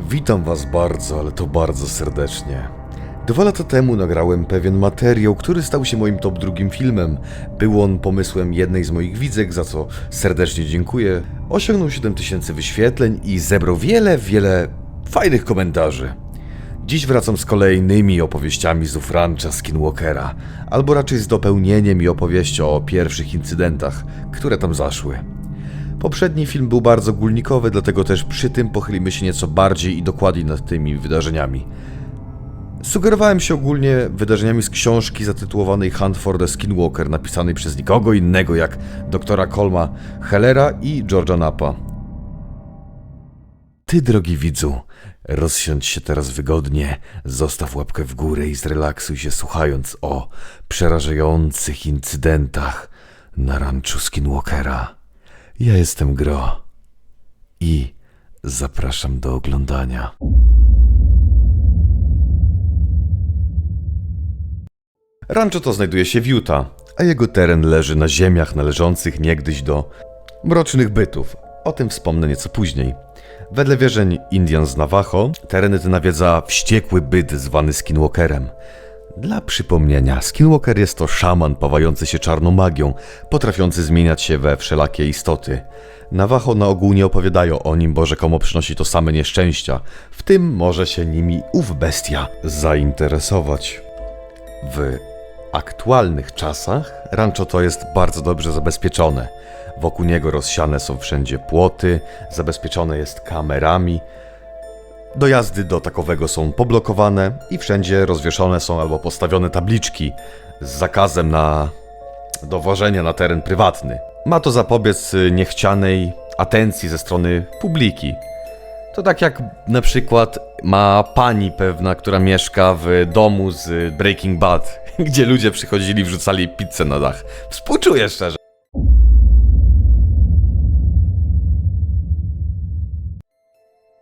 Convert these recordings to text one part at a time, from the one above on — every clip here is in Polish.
Witam Was bardzo, ale to bardzo serdecznie. Dwa lata temu nagrałem pewien materiał, który stał się moim top drugim filmem. Był on pomysłem jednej z moich widzek, za co serdecznie dziękuję. Osiągnął 7000 wyświetleń i zebrał wiele, wiele fajnych komentarzy. Dziś wracam z kolejnymi opowieściami z Ufrancha Skinwalkera, albo raczej z dopełnieniem i opowieścią o pierwszych incydentach, które tam zaszły. Poprzedni film był bardzo ogólnikowy, dlatego też przy tym pochylimy się nieco bardziej i dokładniej nad tymi wydarzeniami. Sugerowałem się ogólnie wydarzeniami z książki zatytułowanej Hunt for the Skinwalker, napisanej przez nikogo innego jak doktora Colma Hellera i George'a Nappa. Ty, drogi widzu, rozsiądź się teraz wygodnie, zostaw łapkę w górę i zrelaksuj się słuchając o przerażających incydentach na ranczu Skinwalkera. Ja jestem Gro i zapraszam do oglądania. Rancho to znajduje się w Utah, a jego teren leży na ziemiach należących niegdyś do mrocznych bytów. O tym wspomnę nieco później. Wedle wierzeń Indian z Navajo, tereny te nawiedza wściekły byt zwany Skinwalkerem. Dla przypomnienia, Skinwalker jest to szaman pawający się czarną magią, potrafiący zmieniać się we wszelakie istoty. Navajo na ogół nie opowiadają o nim, bo rzekomo przynosi to same nieszczęścia. W tym może się nimi ów bestia zainteresować. W aktualnych czasach rancho to jest bardzo dobrze zabezpieczone. Wokół niego rozsiane są wszędzie płoty, zabezpieczone jest kamerami. Dojazdy do takowego są poblokowane i wszędzie rozwieszone są albo postawione tabliczki z zakazem na dowożenia na teren prywatny. Ma to zapobiec y, niechcianej atencji ze strony publiki. To tak jak na przykład ma pani pewna, która mieszka w domu z Breaking Bad, gdzie ludzie przychodzili i wrzucali pizzę na dach. Współczuję szczerze.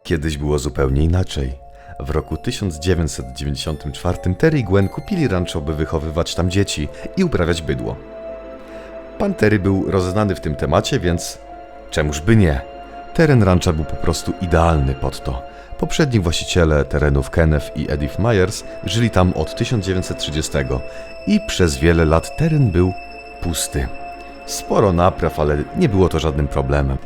Kiedyś było zupełnie inaczej. W roku 1994 Terry i Gwen kupili rancho, by wychowywać tam dzieci i uprawiać bydło. Pan Terry był rozeznany w tym temacie, więc czemuż by nie? Teren rancha był po prostu idealny pod to. Poprzedni właściciele terenów Kenneth i Edith Myers żyli tam od 1930 i przez wiele lat teren był pusty. Sporo napraw, ale nie było to żadnym problemem.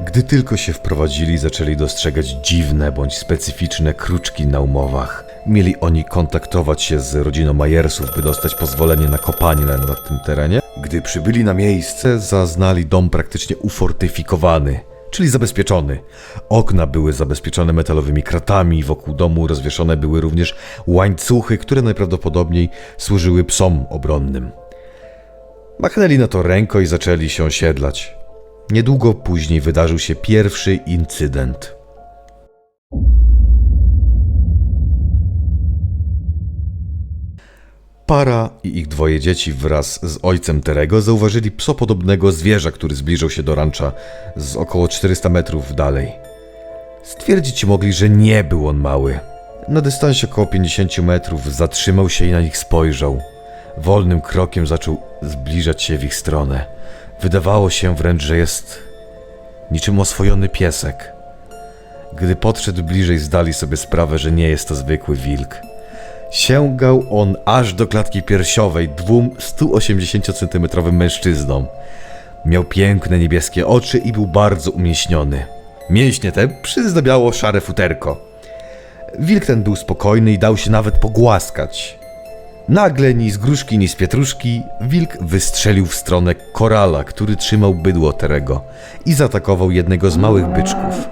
Gdy tylko się wprowadzili, zaczęli dostrzegać dziwne bądź specyficzne kruczki na umowach. Mieli oni kontaktować się z rodziną Majersów, by dostać pozwolenie na kopanie na, tym terenie. Gdy przybyli na miejsce, zaznali dom praktycznie ufortyfikowany, czyli zabezpieczony. Okna były zabezpieczone metalowymi kratami, wokół domu rozwieszone były również łańcuchy, które najprawdopodobniej służyły psom obronnym. Machnęli na to ręko i zaczęli się osiedlać. Niedługo później wydarzył się pierwszy incydent. Para i ich dwoje dzieci wraz z ojcem Terego zauważyli psopodobnego zwierza, który zbliżał się do rancza z około 400 metrów dalej. Stwierdzić mogli, że nie był on mały. Na dystansie około 50 metrów zatrzymał się i na nich spojrzał. Wolnym krokiem zaczął zbliżać się w ich stronę. Wydawało się wręcz, że jest niczym oswojony piesek. Gdy podszedł bliżej, zdali sobie sprawę, że nie jest to zwykły wilk. Sięgał on aż do klatki piersiowej dwóm 180-centymetrowym mężczyznom. Miał piękne niebieskie oczy i był bardzo umieśniony. Mięśnie te przyzdobiało szare futerko. Wilk ten był spokojny i dał się nawet pogłaskać. Nagle ni z gruszki, ni z pietruszki wilk wystrzelił w stronę korala, który trzymał bydło Terego i zaatakował jednego z małych byczków.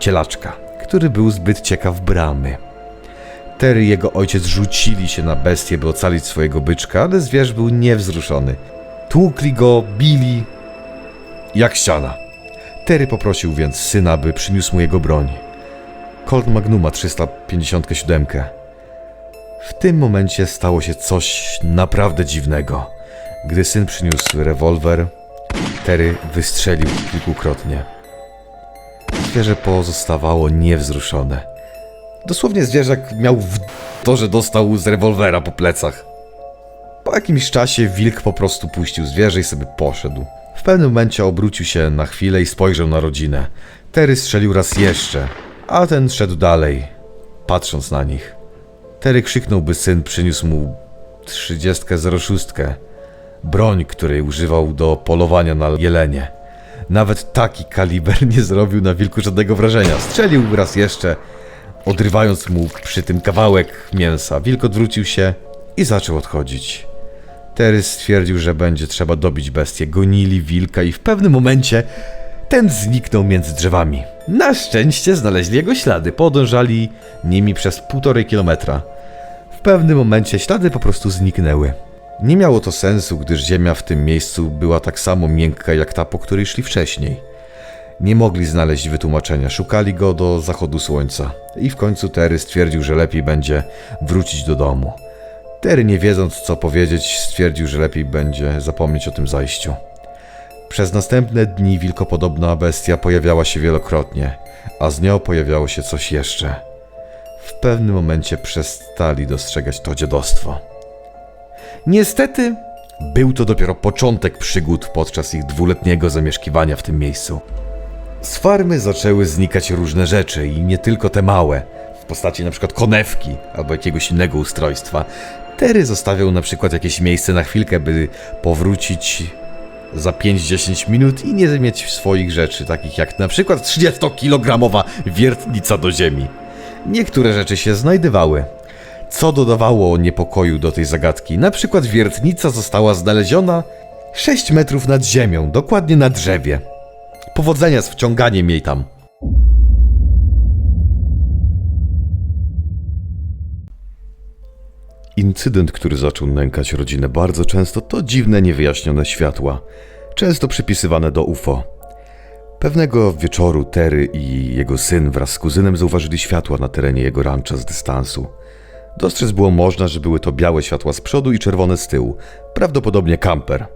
Cielaczka, który był zbyt ciekaw bramy. Terry i jego ojciec rzucili się na bestię, by ocalić swojego byczka, ale zwierz był niewzruszony. Tłukli go, bili, jak ściana. Terry poprosił więc syna, by przyniósł mu jego broń. Colt Magnuma 357. W tym momencie stało się coś naprawdę dziwnego. Gdy syn przyniósł rewolwer, Terry wystrzelił kilkukrotnie. Zwierzę pozostawało niewzruszone. Dosłownie zwierzak miał w to, że dostał z rewolwera po plecach. Po jakimś czasie wilk po prostu puścił zwierzę i sobie poszedł. W pewnym momencie obrócił się na chwilę i spojrzał na rodzinę. Terry strzelił raz jeszcze, a ten szedł dalej, patrząc na nich. Terry krzyknął, by syn przyniósł mu 3006, broń, której używał do polowania na jelenie. Nawet taki kaliber nie zrobił na wilku żadnego wrażenia. Strzelił raz jeszcze, odrywając mu przy tym kawałek mięsa. Wilk odwrócił się i zaczął odchodzić. Terry stwierdził, że będzie trzeba dobić bestię. Gonili wilka i w pewnym momencie ten zniknął między drzewami. Na szczęście znaleźli jego ślady. Podążali nimi przez półtorej kilometra. W pewnym momencie ślady po prostu zniknęły. Nie miało to sensu, gdyż ziemia w tym miejscu była tak samo miękka jak ta, po której szli wcześniej. Nie mogli znaleźć wytłumaczenia, szukali go do zachodu słońca i w końcu Terry stwierdził, że lepiej będzie wrócić do domu. Terry, nie wiedząc co powiedzieć, stwierdził, że lepiej będzie zapomnieć o tym zajściu. Przez następne dni wilkopodobna bestia pojawiała się wielokrotnie, a z nią pojawiało się coś jeszcze. W pewnym momencie przestali dostrzegać to dziadostwo. Niestety, był to dopiero początek przygód podczas ich dwuletniego zamieszkiwania w tym miejscu. Z farmy zaczęły znikać różne rzeczy i nie tylko te małe, w postaci przykład konewki albo jakiegoś innego ustrojstwa. Terry zostawiał przykład jakieś miejsce na chwilkę, by powrócić za 5-10 minut i nie mieć swoich rzeczy, takich jak na przykład 30-kilogramowa wiertnica do ziemi. Niektóre rzeczy się znajdowały, co dodawało niepokoju do tej zagadki. Na przykład wiertnica została znaleziona 6 metrów nad ziemią, dokładnie na drzewie. Powodzenia z wciąganiem jej tam. Incydent, który zaczął nękać rodzinę bardzo często, to dziwne, niewyjaśnione światła, często przypisywane do UFO. Pewnego wieczoru Terry i jego syn wraz z kuzynem zauważyli światła na terenie jego rancha z dystansu. Dostrzec było można, że były to białe światła z przodu i czerwone z tyłu, prawdopodobnie kamper.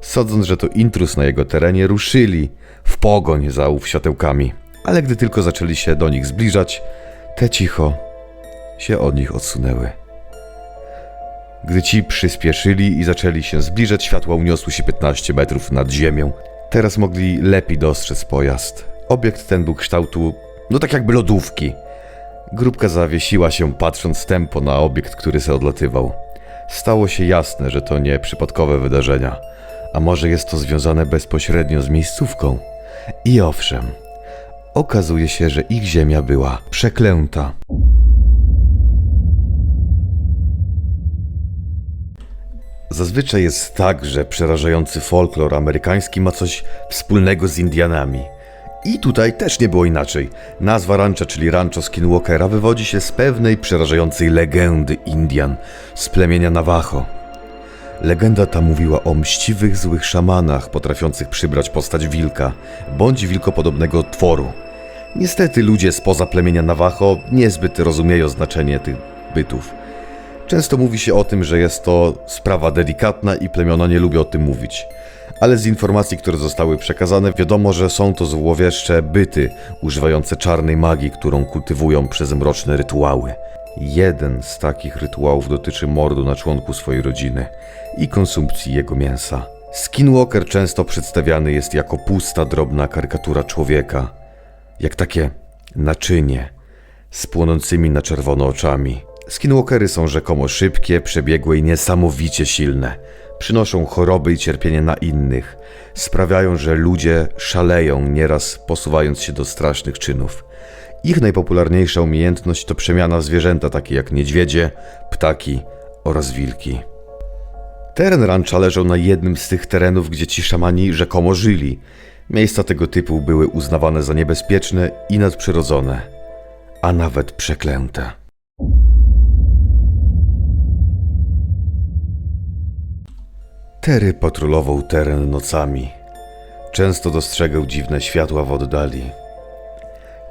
Sądząc, że to intrus na jego terenie, ruszyli w pogoń za ów światełkami, ale gdy tylko zaczęli się do nich zbliżać, te cicho się od nich odsunęły. Gdy ci przyspieszyli i zaczęli się zbliżać, światła uniosły się 15 metrów nad ziemią. Teraz mogli lepiej dostrzec pojazd. Obiekt ten był kształtu, no tak jakby lodówki. Grupka zawiesiła się, patrząc tempo na obiekt, który se odlatywał. Stało się jasne, że to nie przypadkowe wydarzenia, a może jest to związane bezpośrednio z miejscówką. I owszem, okazuje się, że ich ziemia była przeklęta. Zazwyczaj jest tak, że przerażający folklor amerykański ma coś wspólnego z Indianami. I tutaj też nie było inaczej. Nazwa rancha, czyli rancho Skinwalkera, wywodzi się z pewnej przerażającej legendy Indian z plemienia Navajo. Legenda ta mówiła o mściwych, złych szamanach potrafiących przybrać postać wilka bądź wilkopodobnego tworu. Niestety ludzie spoza plemienia Navajo niezbyt rozumieją znaczenie tych bytów. Często mówi się o tym, że jest to sprawa delikatna i plemiona nie lubią o tym mówić. Ale z informacji, które zostały przekazane, wiadomo, że są to złowieszcze byty używające czarnej magii, którą kultywują przez mroczne rytuały. Jeden z takich rytuałów dotyczy mordu na członku swojej rodziny i konsumpcji jego mięsa. Skinwalker często przedstawiany jest jako pusta, drobna karykatura człowieka, jak takie naczynie z płonącymi na czerwono oczami. Skinwalkery są rzekomo szybkie, przebiegłe i niesamowicie silne. Przynoszą choroby i cierpienie na innych. Sprawiają, że ludzie szaleją, nieraz posuwając się do strasznych czynów. Ich najpopularniejsza umiejętność to przemiana zwierzęta takie jak niedźwiedzie, ptaki oraz wilki. Teren rancha leżał na jednym z tych terenów, gdzie ci szamani rzekomo żyli. Miejsca tego typu były uznawane za niebezpieczne i nadprzyrodzone, a nawet przeklęte. Terry patrolował teren nocami. Często dostrzegał dziwne światła w oddali.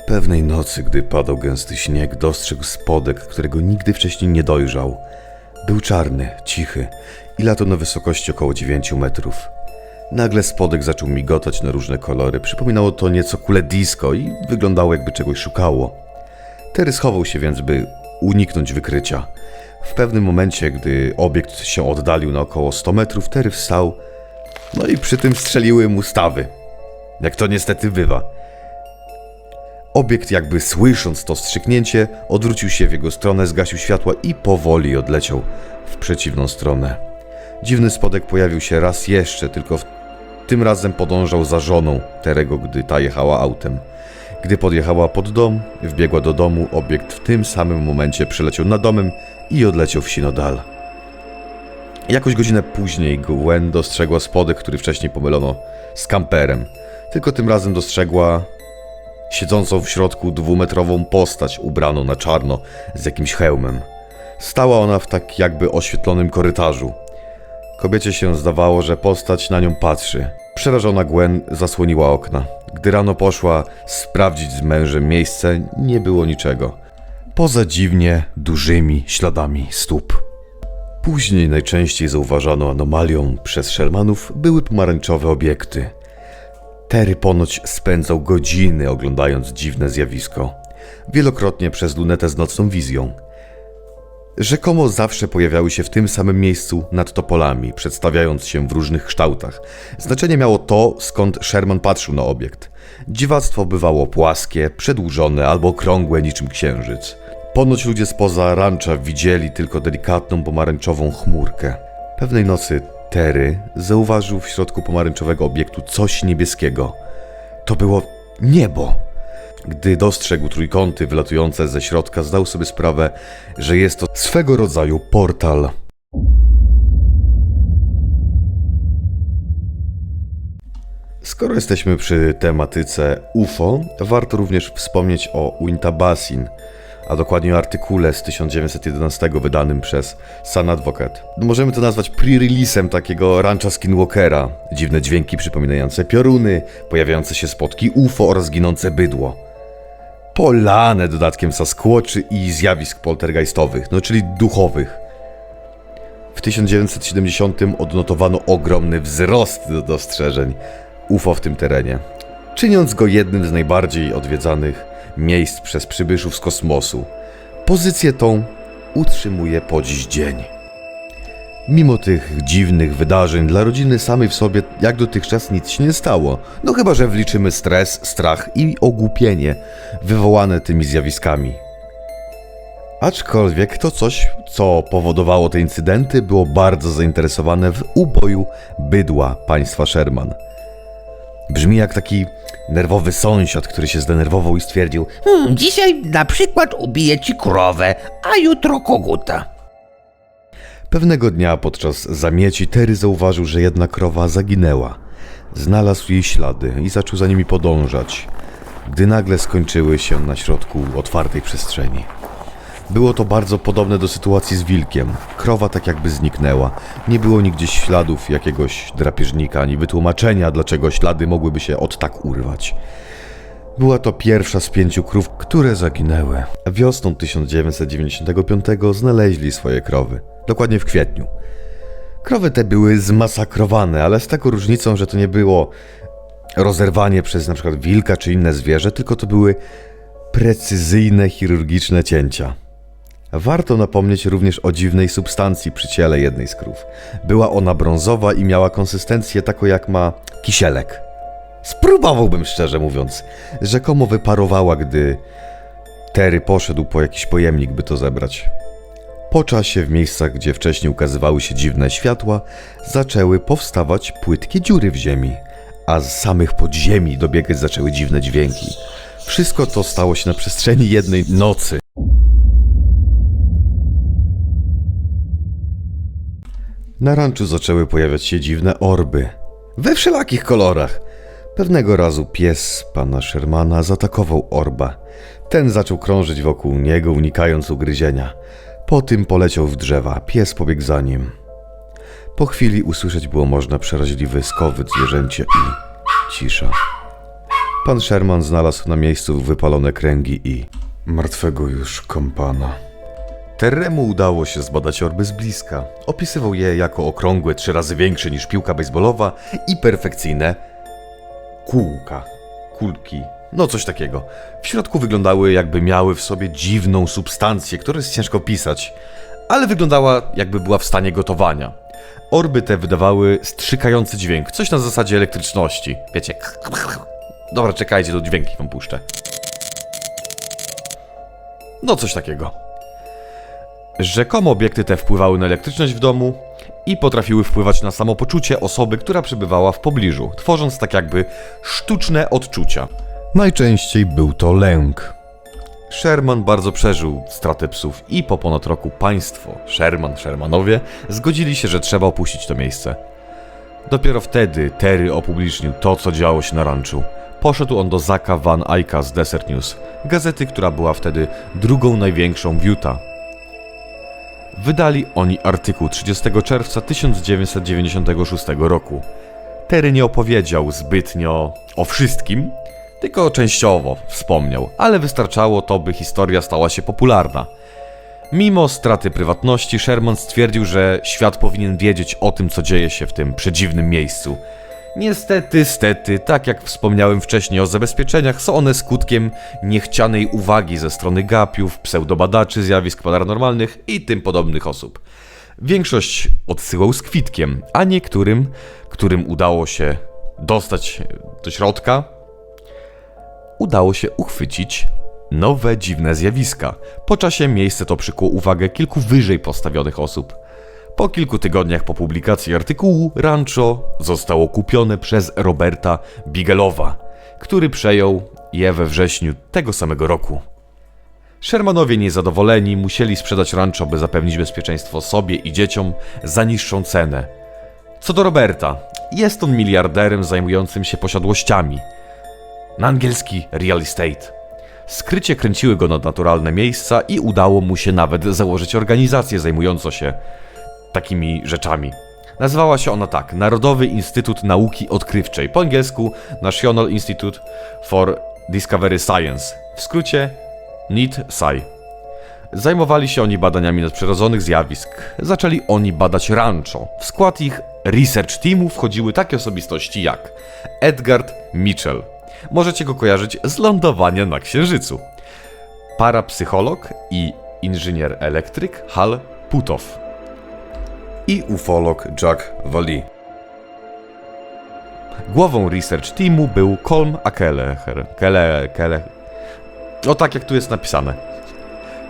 Pewnej nocy, gdy padał gęsty śnieg, dostrzegł spodek, którego nigdy wcześniej nie dojrzał. Był czarny, cichy i latał na wysokości około 9 metrów. Nagle spodek zaczął migotać na różne kolory. Przypominało to nieco kule disco i wyglądało jakby czegoś szukało. Terry schował się więc, by uniknąć wykrycia. W pewnym momencie, gdy obiekt się oddalił na około 100 metrów, Terry wstał, no i przy tym strzeliły mu stawy. Jak to niestety bywa. Obiekt, jakby słysząc to strzyknięcie, odwrócił się w jego stronę, zgasił światła i powoli odleciał w przeciwną stronę. Dziwny spodek pojawił się raz jeszcze, tylko w... tym razem podążał za żoną Terego, gdy ta jechała autem. Gdy podjechała pod dom, wbiegła do domu, obiekt w tym samym momencie przyleciał nad domem i odleciał w sinodal. Jakoś godzinę później Gwen dostrzegła spodek, który wcześniej pomylono z kamperem. Tylko tym razem dostrzegła siedzącą w środku dwumetrową postać ubraną na czarno z jakimś hełmem. Stała ona w tak jakby oświetlonym korytarzu. Kobiecie się zdawało, że postać na nią patrzy. Przerażona Gwen zasłoniła okna. Gdy rano poszła sprawdzić z mężem miejsce, nie było niczego. Poza dziwnie dużymi śladami stóp. Później najczęściej zauważaną anomalią przez Shermanów były pomarańczowe obiekty. Terry ponoć spędzał godziny oglądając dziwne zjawisko. Wielokrotnie przez lunetę z nocną wizją. Rzekomo zawsze pojawiały się w tym samym miejscu nad topolami, przedstawiając się w różnych kształtach. Znaczenie miało to, skąd Sherman patrzył na obiekt. Dziwactwo bywało płaskie, przedłużone albo okrągłe niczym księżyc. Ponoć ludzie spoza rancza widzieli tylko delikatną pomarańczową chmurkę. Pewnej nocy Terry zauważył w środku pomarańczowego obiektu coś niebieskiego. To było niebo. Gdy dostrzegł trójkąty wylatujące ze środka, zdał sobie sprawę, że jest to swego rodzaju portal. Skoro jesteśmy przy tematyce UFO, warto również wspomnieć o Wintabasin, a dokładnie o artykule z 1911 wydanym przez Sun Advocate. Możemy to nazwać pre-releasem takiego rancha Skinwalkera. Dziwne dźwięki przypominające pioruny, pojawiające się spotki UFO oraz ginące bydło. Polane dodatkiem Sasquatchy i zjawisk poltergeistowych, no czyli duchowych. W 1970 odnotowano ogromny wzrost do dostrzeżeń UFO w tym terenie, czyniąc go jednym z najbardziej odwiedzanych miejsc przez przybyszów z kosmosu. Pozycję tą utrzymuje po dziś dzień. Mimo tych dziwnych wydarzeń, dla rodziny samej w sobie jak dotychczas nic się nie stało. No chyba, że wliczymy stres, strach i ogłupienie wywołane tymi zjawiskami. Aczkolwiek to coś, co powodowało te incydenty, było bardzo zainteresowane w uboju bydła państwa Sherman. Brzmi jak taki nerwowy sąsiad, który się zdenerwował i stwierdził: Hmm, dzisiaj na przykład ubiję ci krowę, a jutro koguta. Pewnego dnia podczas zamieci Terry zauważył, że jedna krowa zaginęła. Znalazł jej ślady i zaczął za nimi podążać, gdy nagle skończyły się na środku otwartej przestrzeni. Było to bardzo podobne do sytuacji z wilkiem. Krowa tak jakby zniknęła. Nie było nigdzie śladów jakiegoś drapieżnika, ani wytłumaczenia, dlaczego ślady mogłyby się od tak urwać. Była to pierwsza z pięciu krów, które zaginęły. Wiosną 1995 znaleźli swoje krowy. Dokładnie w kwietniu. Krowy te były zmasakrowane, ale z taką różnicą, że to nie było rozerwanie przez przykład wilka czy inne zwierzę, tylko to były precyzyjne chirurgiczne cięcia. Warto napomnieć również o dziwnej substancji przy ciele jednej z krów. Była ona brązowa i miała konsystencję taką jak ma kisielek. Spróbowałbym szczerze mówiąc. Rzekomo wyparowała, gdy Terry poszedł po jakiś pojemnik, by to zebrać. Po czasie w miejscach, gdzie wcześniej ukazywały się dziwne światła, zaczęły powstawać płytkie dziury w ziemi, a z samych podziemi dobiegać zaczęły dziwne dźwięki. Wszystko to stało się na przestrzeni jednej nocy. Na ranczu zaczęły pojawiać się dziwne orby. We wszelakich kolorach. Pewnego razu pies pana Shermana zaatakował orba. Ten zaczął krążyć wokół niego, unikając ugryzienia. Po tym poleciał w drzewa. Pies pobiegł za nim. Po chwili usłyszeć było można przeraźliwy skowyt zwierzęcia i cisza. Pan Sherman znalazł na miejscu wypalone kręgi i martwego już kompana. Terremu udało się zbadać orby z bliska. Opisywał je jako okrągłe, trzy razy większe niż piłka baseballowa i perfekcyjne kółka, kulki, no coś takiego. W środku wyglądały jakby miały w sobie dziwną substancję, którą jest ciężko pisać, ale wyglądała jakby była w stanie gotowania. Orby te wydawały strzykający dźwięk, coś na zasadzie elektryczności. Wiecie. Dobra, czekajcie, do dźwięki wam puszczę. No coś takiego. Rzekomo obiekty te wpływały na elektryczność w domu i potrafiły wpływać na samopoczucie osoby, która przebywała w pobliżu, tworząc tak jakby sztuczne odczucia. Najczęściej był to lęk. Sherman bardzo przeżył stratę psów i po ponad roku państwo, Sherman, Shermanowie, zgodzili się, że trzeba opuścić to miejsce. Dopiero wtedy Terry opublicznił to, co działo się na ranczu. Poszedł on do Zaka Van Eycka z Desert News, gazety, która była wtedy drugą największą w Utah. Wydali oni artykuł 30 czerwca 1996 roku. Terry nie opowiedział zbytnio o wszystkim, tylko częściowo wspomniał, ale wystarczało to, by historia stała się popularna. Mimo straty prywatności, Sherman stwierdził, że świat powinien wiedzieć o tym, co dzieje się w tym przedziwnym miejscu. Niestety, stety, tak jak wspomniałem wcześniej o zabezpieczeniach, są one skutkiem niechcianej uwagi ze strony gapiów, pseudobadaczy zjawisk paranormalnych i tym podobnych osób. Większość odsyłał z kwitkiem, a niektórym, którym udało się dostać do środka, udało się uchwycić nowe dziwne zjawiska. Po czasie miejsce to przykuło uwagę kilku wyżej postawionych osób. Po kilku tygodniach po publikacji artykułu rancho zostało kupione przez Roberta Bigelowa, który przejął je we wrześniu tego samego roku. Shermanowie niezadowoleni musieli sprzedać rancho, by zapewnić bezpieczeństwo sobie i dzieciom za niższą cenę. Co do Roberta, jest on miliarderem zajmującym się posiadłościami. Na angielski real estate. Skrycie kręciły go nadnaturalne miejsca i udało mu się nawet założyć organizację zajmującą się takimi rzeczami. Nazywała się ona tak: Narodowy Instytut Nauki Odkrywczej, po angielsku National Institute for Discovery Science, w skrócie NIT-SCI. Zajmowali się oni badaniami nadprzyrodzonych zjawisk. Zaczęli oni badać rancho. W skład ich research teamu wchodziły takie osobistości jak Edgard Mitchell. Możecie go kojarzyć z lądowania na Księżycu. Parapsycholog i inżynier elektryk Hal Putow i ufolog Jack Wally. Głową research teamu był Colm Akeleher. Kele, kele. O tak jak tu jest napisane.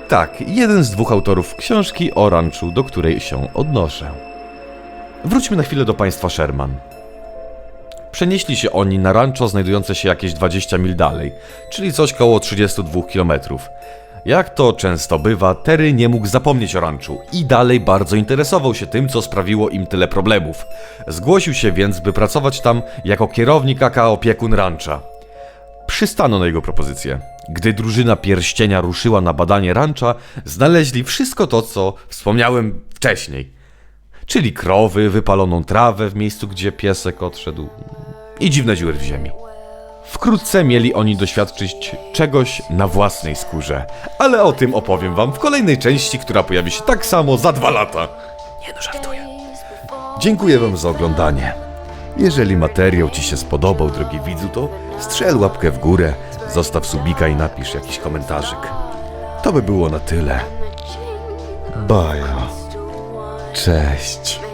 Tak, jeden z dwóch autorów książki o ranczu, do której się odnoszę. Wróćmy na chwilę do państwa Sherman. Przenieśli się oni na rancho znajdujące się jakieś 20 mil dalej, czyli coś koło 32 km. Jak to często bywa, Terry nie mógł zapomnieć o ranczu i dalej bardzo interesował się tym, co sprawiło im tyle problemów. Zgłosił się więc, by pracować tam jako kierownik aka opiekun rancha. Przystano na jego propozycję. Gdy drużyna pierścienia ruszyła na badanie rancha, znaleźli wszystko to, co wspomniałem wcześniej. Czyli krowy, wypaloną trawę w miejscu, gdzie piesek odszedł i dziwne dziury w ziemi. Wkrótce mieli oni doświadczyć czegoś na własnej skórze, ale o tym opowiem wam w kolejnej części, która pojawi się tak samo za dwa lata. Nie no, żartuję. Dziękuję wam za oglądanie. Jeżeli materiał ci się spodobał, drogi widzu, to strzel łapkę w górę, zostaw subika i napisz jakiś komentarzyk. To by było na tyle. Baja. Cześć.